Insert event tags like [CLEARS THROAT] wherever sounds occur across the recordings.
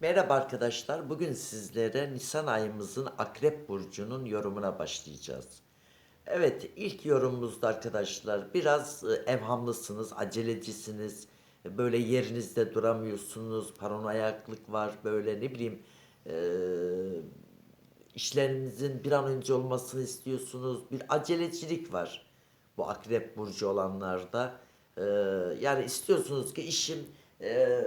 Merhaba arkadaşlar. Bugün sizlere Nisan ayımızın Akrep Burcu'nun yorumuna başlayacağız. Evet, ilk yorumumuzda arkadaşlar biraz e, evhamlısınız, acelecisiniz. e, Böyle yerinizde duramıyorsunuz, paranoyaklık var, böyle ne bileyim e, işlerinizin bir an önce olmasını istiyorsunuz. Bir acelecilik var bu Akrep Burcu olanlarda. Yani istiyorsunuz ki işim e,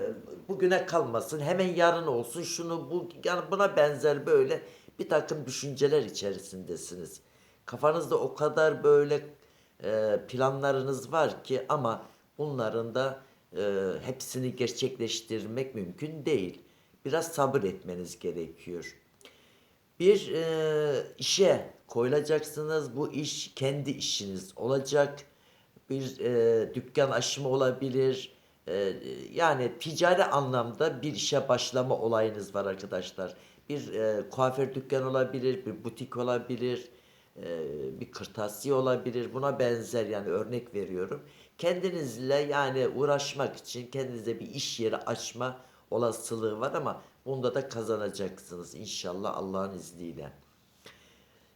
bugüne kalmasın, hemen yarın olsun, şunu bu yani buna benzer böyle bir takım düşünceler içerisindesiniz. Kafanızda o kadar böyle e, planlarınız var ki ama bunların da e, hepsini gerçekleştirmek mümkün değil. Biraz sabır etmeniz gerekiyor. Bir e, işe koyulacaksınız. Bu iş kendi işiniz olacak. Bir e, dükkan açma olabilir. E, yani ticari anlamda bir işe başlama olayınız var arkadaşlar. Bir e, kuaför dükkanı olabilir, bir butik olabilir, e, bir kırtasiye olabilir. Buna benzer yani örnek veriyorum. Kendinizle yani uğraşmak için kendinize bir iş yeri açma olasılığı var ama bunda da kazanacaksınız inşallah Allah'ın izniyle.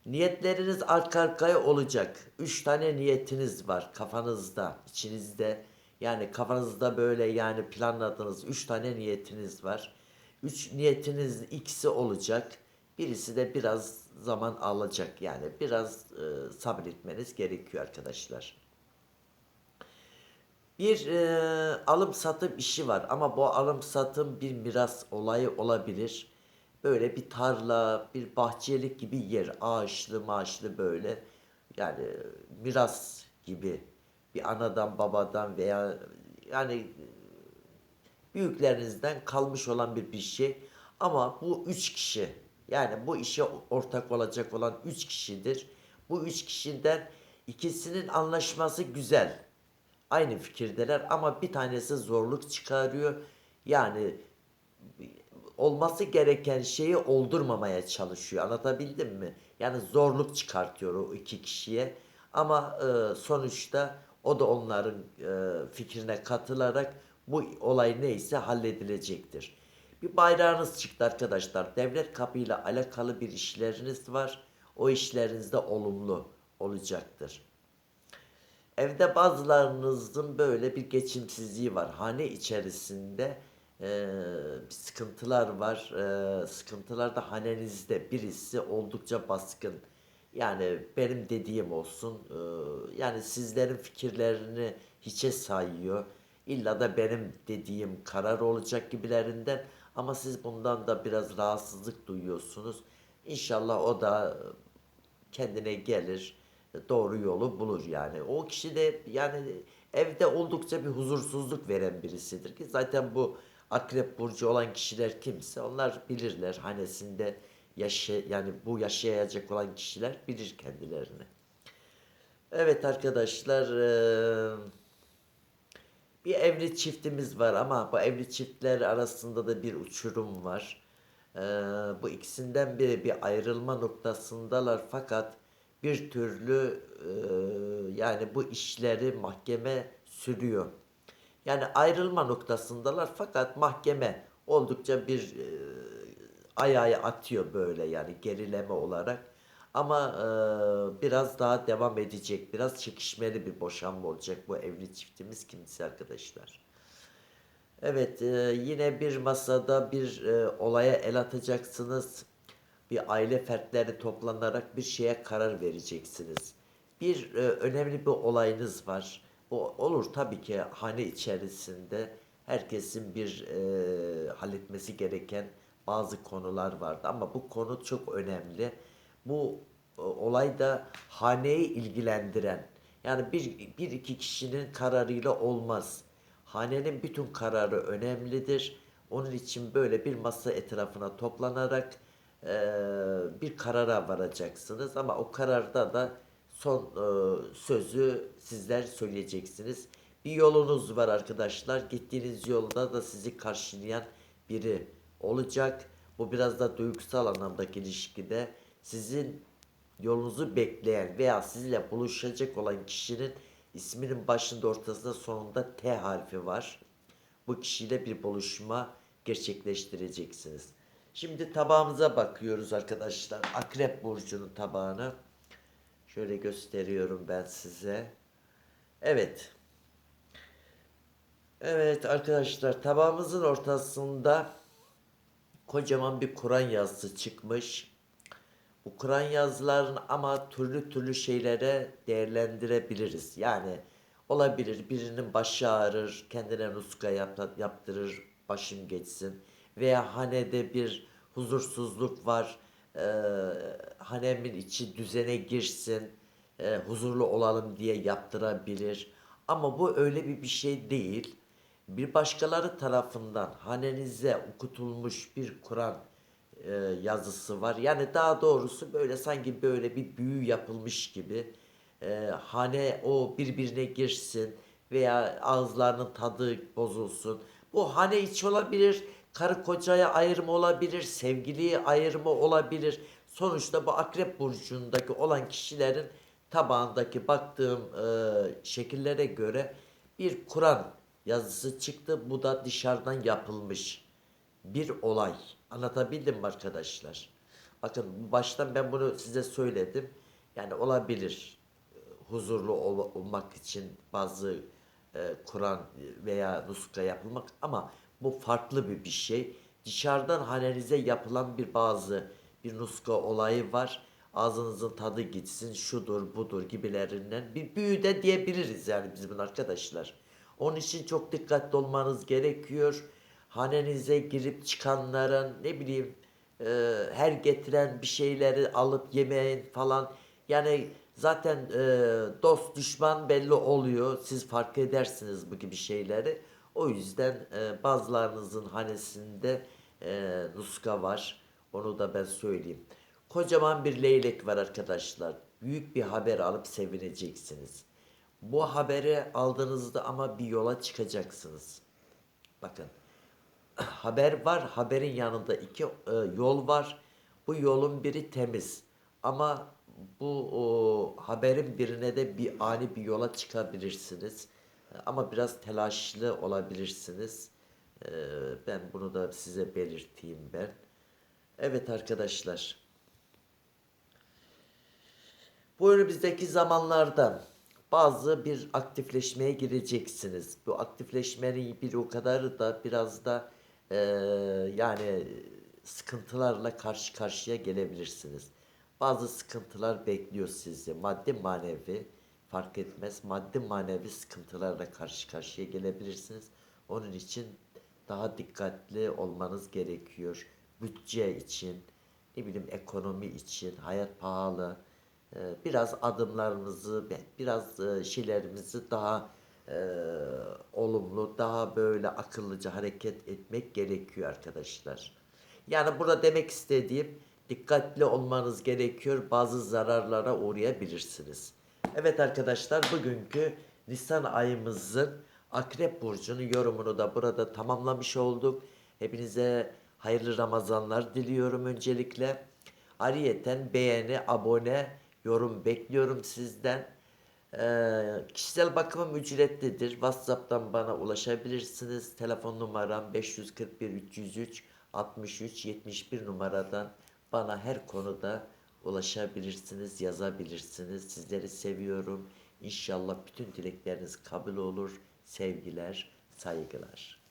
Niyetleriniz arka arkaya olacak. Üç tane niyetiniz var kafanızda, içinizde. Yani kafanızda böyle yani planladığınız üç tane niyetiniz var. Üç niyetiniz ikisi olacak. Birisi de biraz zaman alacak. Yani biraz e, sabretmeniz gerekiyor arkadaşlar. Bir e, alım satım işi var ama bu alım satım bir miras olayı olabilir. Böyle bir tarla, bir bahçelik gibi yer, ağaçlı maaşlı böyle. Yani miras gibi bir anadan babadan veya yani büyüklerinizden kalmış olan bir bir şey. Ama bu üç kişi yani bu işe ortak olacak olan üç kişidir. Bu üç kişiden ikisinin anlaşması güzel. Aynı fikirdeler ama bir tanesi zorluk çıkarıyor. Yani olması gereken şeyi oldurmamaya çalışıyor. Anlatabildim mi? Yani zorluk çıkartıyor o iki kişiye. Ama e, sonuçta o da onların e, fikrine katılarak bu olay neyse halledilecektir. Bir bayrağınız çıktı arkadaşlar. Devlet kapıyla alakalı bir işleriniz var. O işlerinizde olumlu olacaktır. Evde bazılarınızın böyle bir geçimsizliği var. Hane içerisinde eee, sıkıntılar var. Eee, sıkıntılar da hanenizde birisi oldukça baskın. Yani benim dediğim olsun. eee, yani sizlerin fikirlerini hiçe sayıyor. İlla da benim dediğim karar olacak gibilerinden. Ama siz bundan da biraz rahatsızlık duyuyorsunuz. İnşallah o da kendine gelir, doğru yolu bulur yani. O kişi de yani evde oldukça bir huzursuzluk veren birisidir ki zaten bu akrep burcu olan kişiler kimse onlar bilirler hanesinde yaşa yani bu yaşayacak olan kişiler bilir kendilerini. Evet arkadaşlar bir evli çiftimiz var ama bu evli çiftler arasında da bir uçurum var. Bu ikisinden biri bir ayrılma noktasındalar fakat bir türlü yani bu işleri mahkeme sürüyor. Yani ayrılma noktasındalar fakat mahkeme oldukça bir ayağı atıyor böyle yani gerileme olarak. Ama e, biraz daha devam edecek. Biraz çekişmeli bir boşanma olacak bu evli çiftimiz kimse arkadaşlar. Evet, e, yine bir masada bir e, olaya el atacaksınız. Bir aile fertleri toplanarak bir şeye karar vereceksiniz. Bir e, önemli bir olayınız var. O olur tabii ki hane içerisinde herkesin bir e, halletmesi gereken bazı konular vardı ama bu konu çok önemli. Bu e, olay da haneyi ilgilendiren yani bir, bir iki kişinin kararıyla olmaz. Hanenin bütün kararı önemlidir. Onun için böyle bir masa etrafına toplanarak eee, bir karara varacaksınız. Ama o kararda da son eee, sözü sizler söyleyeceksiniz. Bir yolunuz var arkadaşlar. Gittiğiniz yolda da sizi karşılayan biri olacak. Bu biraz da duygusal anlamdaki ilişkide sizin yolunuzu bekleyen veya sizinle buluşacak olan kişinin isminin başında ortasında sonunda T harfi var. Bu kişiyle bir buluşma gerçekleştireceksiniz. Şimdi tabağımıza bakıyoruz arkadaşlar. Akrep burcunun tabağını. Şöyle gösteriyorum ben size. Evet. Evet arkadaşlar tabağımızın ortasında kocaman bir Kur'an yazısı çıkmış. Bu Kur'an yazılarını ama türlü türlü şeylere değerlendirebiliriz. Yani olabilir birinin başı ağrır, kendine nuska yap, yaptırır, başım geçsin. Veya hanede bir huzursuzluk var, eee hanemin içi düzene girsin, eee, huzurlu olalım diye yaptırabilir. Ama bu öyle bir bir şey değil. Bir başkaları tarafından hanenize okutulmuş bir Kur'an e, yazısı var. Yani daha doğrusu böyle sanki böyle bir büyü yapılmış gibi e, hane o birbirine girsin veya ağızlarının tadı bozulsun. Bu hane içi olabilir, karı kocaya ayrımı olabilir, sevgiliye ayrımı olabilir. Sonuçta bu akrep burcundaki olan kişilerin tabağındaki baktığım e, şekillere göre bir Kur'an yazısı çıktı. Bu da dışarıdan yapılmış bir olay. Anlatabildim mi arkadaşlar? Bakın baştan ben bunu size söyledim. Yani olabilir e, huzurlu ol- olmak için bazı e, Kur'an veya nuska yapılmak ama bu farklı bir bir şey. Dışarıdan hanenize yapılan bir bazı bir nuska olayı var. Ağzınızın tadı gitsin, şudur budur gibilerinden bir büyü de diyebiliriz yani biz bunu arkadaşlar. Onun için çok dikkatli olmanız gerekiyor. Hanenize girip çıkanların ne bileyim e, her getiren bir şeyleri alıp yemeyin falan. Yani zaten e, dost düşman belli oluyor. Siz fark edersiniz bu gibi şeyleri. O yüzden e, bazılarınızın hanesinde e, nuska var. Onu da ben söyleyeyim. Kocaman bir leylek var arkadaşlar. Büyük bir haber alıp sevineceksiniz. Bu haberi aldığınızda ama bir yola çıkacaksınız. Bakın [CLEARS THROAT] haber var. Haberin yanında iki e, yol var. Bu yolun biri temiz. Ama bu o, haberin birine de bir ani bir yola çıkabilirsiniz. Ama biraz telaşlı olabilirsiniz. E, ben bunu da size belirteyim ben. Evet arkadaşlar. Bu önümüzdeki zamanlarda bazı bir aktifleşmeye gireceksiniz. Bu aktifleşmenin bir o kadarı da biraz da eee, yani sıkıntılarla karşı karşıya gelebilirsiniz. Bazı sıkıntılar bekliyor sizi. Maddi manevi fark etmez. Maddi manevi sıkıntılarla karşı karşıya gelebilirsiniz. Onun için daha dikkatli olmanız gerekiyor. Bütçe için, ne bileyim ekonomi için, hayat pahalı. Ee, biraz adımlarımızı, biraz e, şeylerimizi daha e, olumlu, daha böyle akıllıca hareket etmek gerekiyor arkadaşlar. Yani burada demek istediğim dikkatli olmanız gerekiyor. Bazı zararlara uğrayabilirsiniz. Evet arkadaşlar bugünkü Nisan ayımızın Akrep Burcu'nun yorumunu da burada tamamlamış olduk. Hepinize hayırlı Ramazanlar diliyorum öncelikle. Ariyeten beğeni, abone, yorum bekliyorum sizden. Ee, kişisel bakımım ücretlidir. WhatsApp'tan bana ulaşabilirsiniz. Telefon numaram 541 303 63 71 numaradan bana her konuda ulaşabilirsiniz, yazabilirsiniz. Sizleri seviyorum. İnşallah bütün dilekleriniz kabul olur. Sevgiler, saygılar.